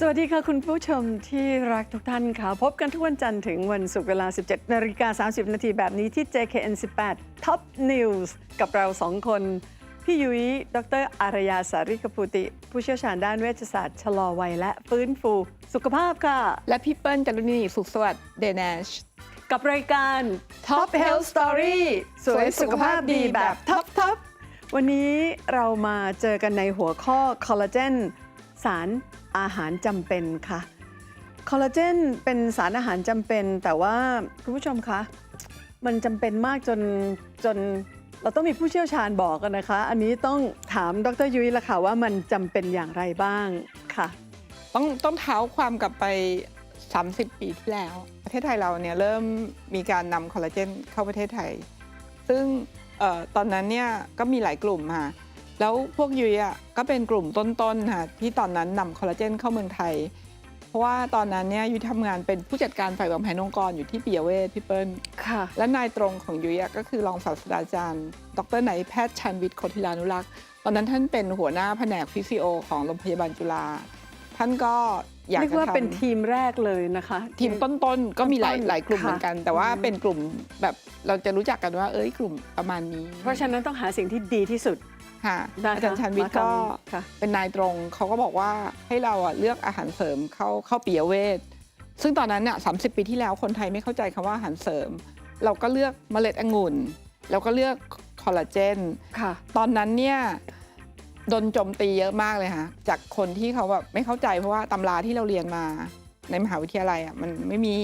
สวัสดีค่ะ คุณผู้ชมที่รักทุกท่านค่ะ พบกันทุกวันจันทร์ถึงวันศุกร์เวลา 17นาฬิกา30 นาทีแบบนี้ที่ JKN 18 Top News กับเราสองคน พี่ยุ้ยดรอารยาสาริกภูติ ผู้เชี่ยวชาญด้านเวชศาสตร์ชะลอวัยและฟื้นฟูสุขภาพค่ะ และพี่เปิ้ลจารุณีสุขสวัสดิ์เดนชกับรายการ Top Health Story สวยสุขภาพดีแบบท็อปทอปวันนี้เรามาเจอกันในหัวข้อคอลลาเจนสาร อาหารจำเป็นค่ะ คอลลาเจนเป็นสารอาหารจำเป็น แต่ว่าคุณผู้ชมคะมันจำเป็นมากจนจนเราต้องมีผู้เชี่ยวชาญบอกกันนะคะ อันนี้ต้องถามดรยุ้ยละค่ะว่ามันจำเป็นอย่างไรบ้างค่ะ ต้องต้องเท้าความกลับไป 30 ปีที่แล้ว ประเทศไทยเราเนี่ยเริ่มมีการนำคอลลาเจนเข้าประเทศไทย ซึ่งออตอนนั้นเนี่ยก็มีหลายกลุ่มค่ะ แล้วพวกยุ้ยอะก็เป็นกลุ่มต้นๆค่ะที่ตอนนั้นนำคอลลาเจนเข้าเมืองไทย เพราะว่าตอนนั้นเนี่ยยุ้ยทำงานเป็นผู้จัดการฝ่ายวางแผนองค์กรอยู่ที่ปิยเวทพี่เปิ้ลค่ะ และนายตรงของยุ้ยอะก็คือรองศาสตราจารย์ ดรนายแพทย์ชันวิทย์โคทิลานุรักษ์ตอนนั้นท่านเป็นหัวหน้าแผนกฟิสิโอของโรงพยาบาลจุฬาท่านก็อยากเรียกจะว่าทำเป็นทีมแรกเลยนะคะ ทีมต้นๆ ก็มีหลายต้นๆหลายกลุ่มค่ะเหมือนกัน แต่ว่าอืมเป็นกลุ่มแบบเราจะรู้จักกันว่า เอ้ยกลุ่มประมาณนี้ เพราะฉะนั้นต้องหาสิ่งที่ดีที่สุด ค่ะนะคะอาจารย์ชันวิทย์ก็มาทำค่ะ เป็นนายตรงเขาก็บอกว่าให้เราอะเลือกอาหารเสริมเข้าเข้าปิยเวทซึ่งตอนนั้นเนี่ยสาปีที่แล้วคนไทยไม่เข้าใจคำว่าอาหารเสริม เราก็เลือกเมล็ดองุ่นแล้วก็เลือกคอลลาเจน ค่ะ ตอนนั้นเนี่ยโดนโจมตีเยอะมากเลยค่ะจากคนที่เขาแบบไม่เข้าใจเพราะว่าตำราที่เราเรียนมาในมหาวิทยาลัยอะมันไม่มี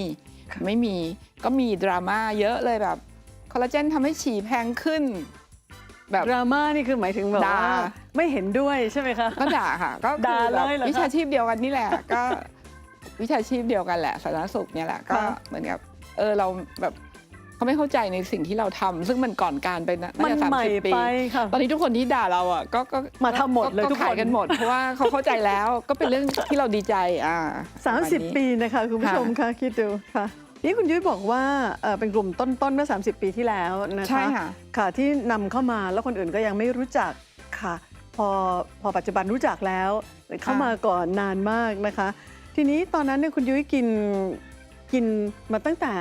ค่ะไม่มีก็มีดราม่าเยอะเลยแบบคอลลาเจนทำให้ฉี่แพงขึ้น แบบ ดราม่านี่คือหมายถึงแบบด่า ว่าไม่เห็นด้วยใช่ไหมคะ ก็ด่าค่ะ ก็ด่าคือแบบเลยเหรอคะ วิชาชีพเดียวกันนี่แหละ ก็ วิชาชีพเดียวกันแหละสาธารณสุขเนี่ยแหละก็ค่ะเหมือนกับ เออเราแบบเขาไม่เข้าใจในสิ่งที่เราทำซึ่งมันก่อนการไปนะมันน่าจะใหม่30ปี ไปค่ะ ตอนนี้ทุกคนที่ด่าเราอะก็ก็มาทำหมดเลยก็ทุกคน ขายกันหมดเพราะว่าเขาเข้าใจแล้วก็เป็นเรื่องที่เราดีใจอ่าประมาณนี้30ปีนะคะ คุณผู้ชมคะคิดดูค่ะ นี่คุณยุ้ยบอกว่าเอ่อเป็นกลุ่มต้นๆเมื่อ 30 ปีที่แล้วนะคะใช่ค่ะ ค่ะที่นำเข้ามาแล้วคนอื่นก็ยังไม่รู้จักค่ะ พอพอปัจจุบันรู้จักแล้วเข้ามาก่อนนานมากนะคะ ทีนี้ตอนนั้นเนี่ยคุณยุ้ยกินกินมาตั้งแต่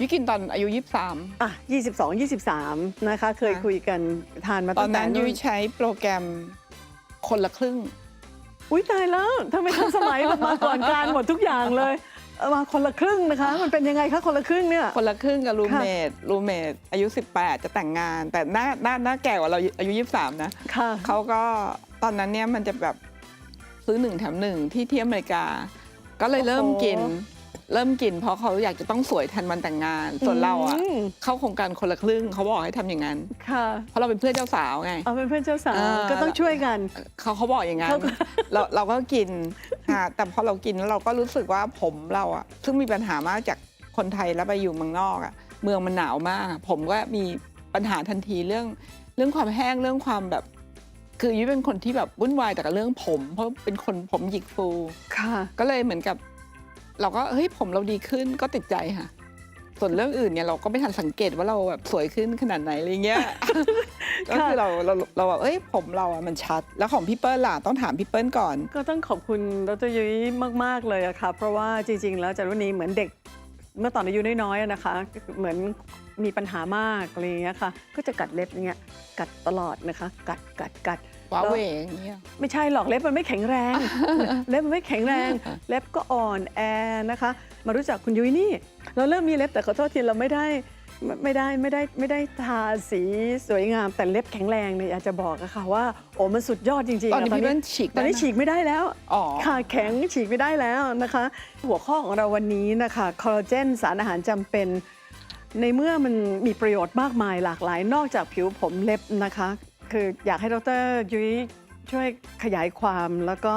ยุกินตอนอายุ อะ22 23นะคะ เคยค่ะ คุยกันทานมา23ตตั้อนงแต่นั้นยุ้ยใช้โปรแกรมคนละครึ่ง อุ้ยตายแล้วทำไมทันสมัยแบบมาก่อนการหมดทุกอย่างเลยเอา มาคนละครึ่งนะคะ มันเป็นยังไงคะคนละครึ่งเนี่ย คนละครึ่งกับรูค่ะเมดรูเมดอายุ 18 จะแต่งงาน แต่หน้าหน้าหน้าแก่กว่าเราอายุ 23 นะค่ะ เขาก็ตอนนั้นเนี่ยมันจะแบบซื้อหนึ่งแถมหนึ่งที่ที่อเมริกา ก็เลยเริ่มกิน เริ่มกินเพราะเขาอยากจะต้องสวยทันวันแต่งงาน ส่วนเราอะมเข้าโครงการคนละครึ่งเขาบอกให้ทำอย่างนั้น ค่ะเพราะเราเป็นเพื่อนเจ้าสาวไง เอาเป็นเพื่อนเจ้าสาวอ่า ก็ต้องช่วยกัน เขาเขาบอกอย่างนั้นเขาก็ เราเราก็กินค่ะแต่พอเรากินแล้วเราก็รู้สึกว่าผมเราอะซึ่งมีปัญหามากจากคนไทยแล้วไปอยู่เมืองนอกอะเมืองมันหนาวมากอะผมก็มีปัญหาทันทีเรื่อง เรื่องความแห้งเรื่องความแบบ คือยุ้ยเป็นคนที่แบบวุ่นวายแต่กับเรื่องผม เพราะเป็นคนผมหยิกฟู ค่ะ ก็เลยเหมือนกับ เราก็เฮ้ยผมเราดีขึ้นก็ติดใจค่ะ ส่วนเรื่องอื่นเนี่ยเราก็ไม่ทันสังเกตว่าเราแบบสวยขึ้นขนาดไหนอะไรเงี้ยก็คือเราเราเราแบบเอ้ยผมเราอะมันชัด แล้วของพี่เปิ้ลล่ะต้องถามพี่เปิ้ลก่อน ก็ต้องขอบคุณดรยุ้ยมาก ๆ เลยอะค่ะ เพราะว่าจริง ๆ แล้วจารุณีเหมือนเด็กเมื่อตอนอายุน้อยๆอะนะคะ เหมือนมีปัญหามากอะไรอย่างเงี้ยค่ะ ก็จะกัดเล็บอย่างเงี้ยกัดตลอดนะคะ กัดกัดกัด ว้าแล้วเหวอย่างเงี้ย ไม่ใช่หรอกเล็บมันไม่แข็งแรง เล็บมันไม่แข็งแรง เล็บก็อ่อนแอนะคะ มารู้จักคุณยุ้ยนี่ เราเริ่มมีเล็บแต่ขอโทษทีเราไม่ได้ไม่ไม่ได้ไม่ได้ไม่ได้ทาสีสวยงาม แต่เล็บแข็งแรงเนี่ยอยากจะบอกอะค่ะว่าโอ้มันสุดยอดจริงๆตอนนี้ะพี่เปิ้ลฉีกตอนนี้ได้ไหมฉีกไม่ได้แล้วอ๋อ ค่ะแข็งฉีกไม่ได้แล้วนะคะ หัวข้อของเราวันนี้นะคะคอลลาเจนสารอาหารจำเป็น ในเมื่อมันมีประโยชน์มากมายหลากหลาย นอกจากผิวผมเล็บนะคะ คืออยากให้ดรยุ้ยช่วยขยายความแล้วก็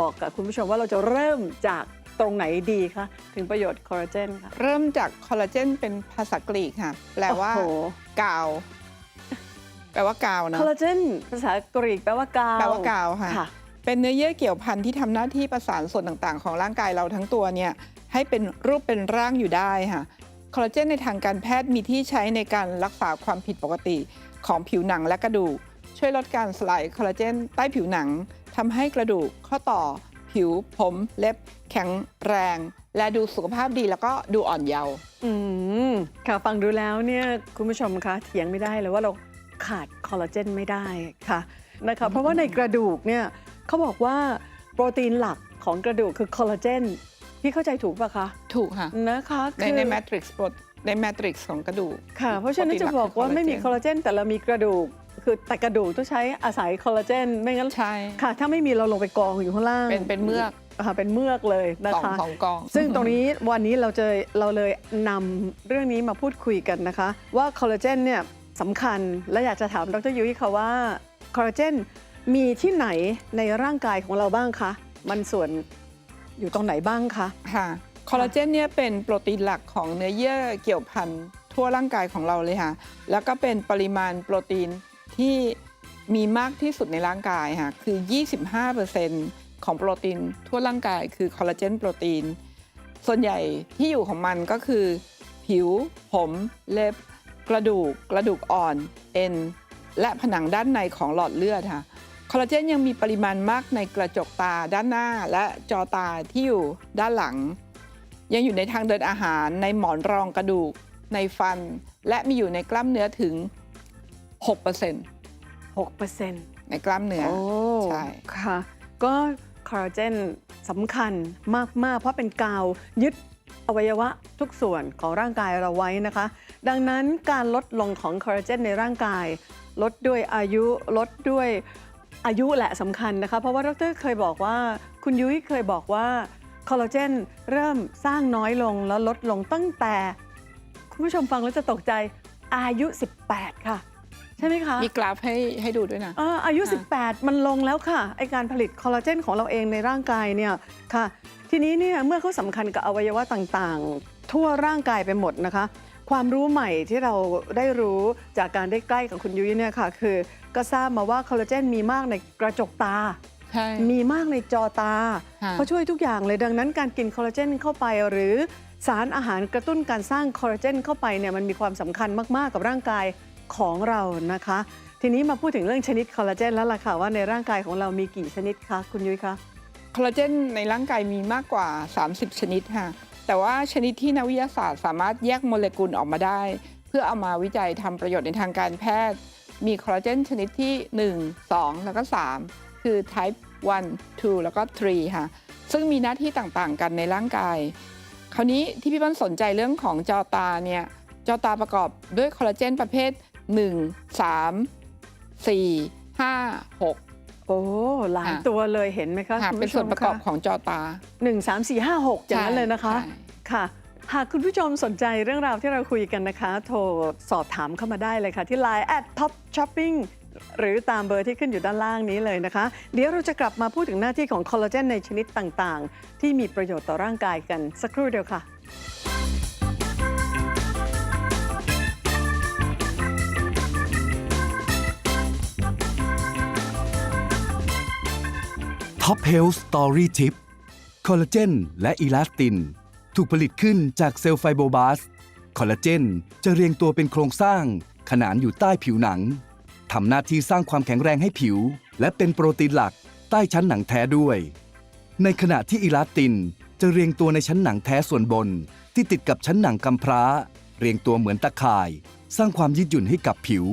บอกกับคุณผู้ชมว่าเราจะเริ่มจากตรงไหนดีคะถึงประโยชน์คอลลาเจนค่ะ เริ่มจากคอลลาเจนเป็นภาษากรีกค่ะ แปลว่าโอ้โห กาว แปลว่ากาวเนอะคอลลาเจนภาษากรีกแปลว่ากาวแปลว่ากาวค่ะ ค่ะ เป็นเนื้อเยื่อเกี่ยวพันที่ทำหน้าที่ประสานส่วนต่างๆ ของร่างกายเราทั้งตัวเนี่ยให้เป็นรูปเป็นร่างอยู่ได้ค่ะ คอลลาเจนในทางการแพทย์มีที่ใช้ในการรักษาความผิดปกติ ของผิวหนังและกระดูก ช่วยลดการสลายคอลลาเจนใต้ผิวหนังทำให้กระดูกข้อต่อ ผิว ผม เล็บ แข็งแรง และดูสุขภาพดีแล้วก็ดูอ่อนเยาว์อืมค่ะฟังดูแล้วเนี่ยคุณผู้ชมคะเถียงไม่ได้เลยว่าเราขาดคอลลาเจนไม่ได้ค่ะนะคะเพราะว่าในกระดูกเนี่ยเขาบอกว่าโปรตีนหลักของกระดูกคือคอลลาเจน พี่เข้าใจถูกปะคะ ถูกค่ะนะคะในคือในแมทริกซ์ในแมทริกซ์ของกระดูกค่ะ เพราะฉะนั้นจะบอกว่าไม่มีคอลลาเจนแต่เรามีกระดูก คือแต่กระดูกต้องใช้อาศัยคอลลาเจนไม่งั้นใช่ค่ะ ถ้าไม่มีเราลงไปกองอยู่ข้างล่าง เป็นเป็นเมือกค่ะเป็นเมือกเลยนะสองคะสองกอง ซึ่งตรงนี้วันนี้เราจะเราเลยนำเรื่องนี้มาพูดคุยกันนะคะ ว่าคอลลาเจนเนี่ยสำคัญและอยากจะถามดรยุ้ยค่ะว่าคอลลาเจนมีที่ไหนในร่างกายของเราบ้างคะ มันส่วน อยู่ตรงไหนบ้างคะ ค่ะคอลลาเจนเนี่ยเป็นโปรตีนหลักของเนื้อเยื่อเกี่ยวพันทั่วร่างกายของเราเลยค่ะ แล้วก็เป็นปริมาณโปรตีนที่มีมากที่สุดในร่างกายค่ะคือ 25%ของโปรตีนทั่วร่างกายคือคอลลาเจนโปรตีน ส่วนใหญ่ที่อยู่ของมันก็คือ ผิว ผม เล็บ กระดูก กระดูกอ่อน เอ็น และผนังด้านในของหลอดเลือดค่ะ คอลลาเจนยังมีปริมาณมากในกระจกตาด้านหน้าและจอตาที่อยู่ด้านหลัง ยังอยู่ในทางเดินอาหารในหมอนรองกระดูก ในฟัน และมีอยู่ในกล้ามเนื้อถึง6% 6%ในกล้ามเนื้อ โอ้ใช่ ค่ะ ก็คอลลาเจนสำคัญมาก ๆ เพราะเป็นกาวยึดอวัยวะทุกส่วนของร่างกายเราไว้นะคะ ดังนั้นการลดลงของคอลลาเจนในร่างกาย ลดด้วยอายุลดด้วย อายุแหละสำคัญนะคะ เพราะว่าดรเคยบอกว่า คุณยุ้ยเคยบอกว่าคอลลาเจนเริ่มสร้างน้อยลงแล้วลดลงตั้งแต่ คุณผู้ชมฟังแล้วจะตกใจอายุ 18 ค่ะ ใช่ไหมคะ มีกราฟให้ให้ดูด้วยนะอ่าอายุค่ะ18 มันลงแล้วค่ะไอการผลิตคอลลาเจนของเราเองในร่างกายเนี่ยค่ะ ทีนี้เนี่ยเมื่อเขาสำคัญกับอวัยวะต่างๆ ทั่วร่างกายไปหมดนะคะ ความรู้ใหม่ที่เราได้รู้จากการได้ใกล้กับคุณยุ้ยเนี่ยค่ะ คือก็ทราบมาว่าคอลลาเจนมีมากในกระจกตา ใช่ มีมากในจอตาค่ะ เขาช่วยทุกอย่างเลยดังนั้นการกินคอลลาเจนเข้าไปหรือสารอาหารกระตุ้นการสร้างคอลลาเจนเข้าไปเนี่ยมันมีความสำคัญมากๆกับร่างกายของเรานะคะ ทีนี้มาพูดถึงเรื่องชนิดคอลลาเจนแล้วล่ะค่ะว่าในร่างกายของเรามีกี่ชนิดคะคุณยุ้ยคะคอลลาเจนในร่างกายมีมากกว่า 30 ชนิดค่ะ แต่ว่าชนิดที่นักวิทยาศาสตร์สามารถแยกโมเลกุลออกมาได้ เพื่อเอามาวิจัยทำประโยชน์ในทางการแพทย์ มีคอลลาเจนชนิดที่ 1 2 แล้วก็ 3 คือ type 1 2 แล้วก็ 3 ค่ะ ซึ่งมีหน้าที่ต่างๆ กันในร่างกาย คราวนี้ที่พี่เปิ้ลสนใจเรื่องของจอตาเนี่ย จอตาประกอบด้วยคอลลาเจนประเภท 1 3 4 5 6โอ้หลายค่ะตัวเลยเห็นไหมคะค่ะคุณเป็นผู้ชส่วนมประกอบของจอตาหนึ่งสามสี่ห้าหกอย่างนั้นเลยนะคะใช่ค่ะ หากคุณผู้ชมสนใจเรื่องราวที่เราคุยกันนะคะ โทรสอบถามเข้ามาได้เลยค่ะ ที่ Line at top shopping หรือตามเบอร์ที่ขึ้นอยู่ด้านล่างนี้เลยนะคะ เดี๋ยวเราจะกลับมาพูดถึงหน้าที่ของคอลลาเจนในชนิดต่างๆ ที่มีประโยชน์ต่อร่างกายกันสักครู่เดียวค่ะ Top Health Story Tip คอลลาเจนและอีลาสติน ถูกผลิตขึ้นจากเซลล์ไฟโบบาสคอลลาเจนจะเรียงตัวเป็นโครงสร้าง ขนานอยู่ใต้ผิวหนังทำหน้าที่สร้างความแข็งแรงให้ผิว และเป็นโปรตีนหลักใต้ชั้นหนังแท้ด้วย ในขณะที่อีลาสตินจะเรียงตัวในชั้นหนังแท้ส่วนบน ที่ติดกับชั้นหนังกำพร้า เรียงตัวเหมือนตะข่าย สร้างความยืดหยุ่นให้กับผิว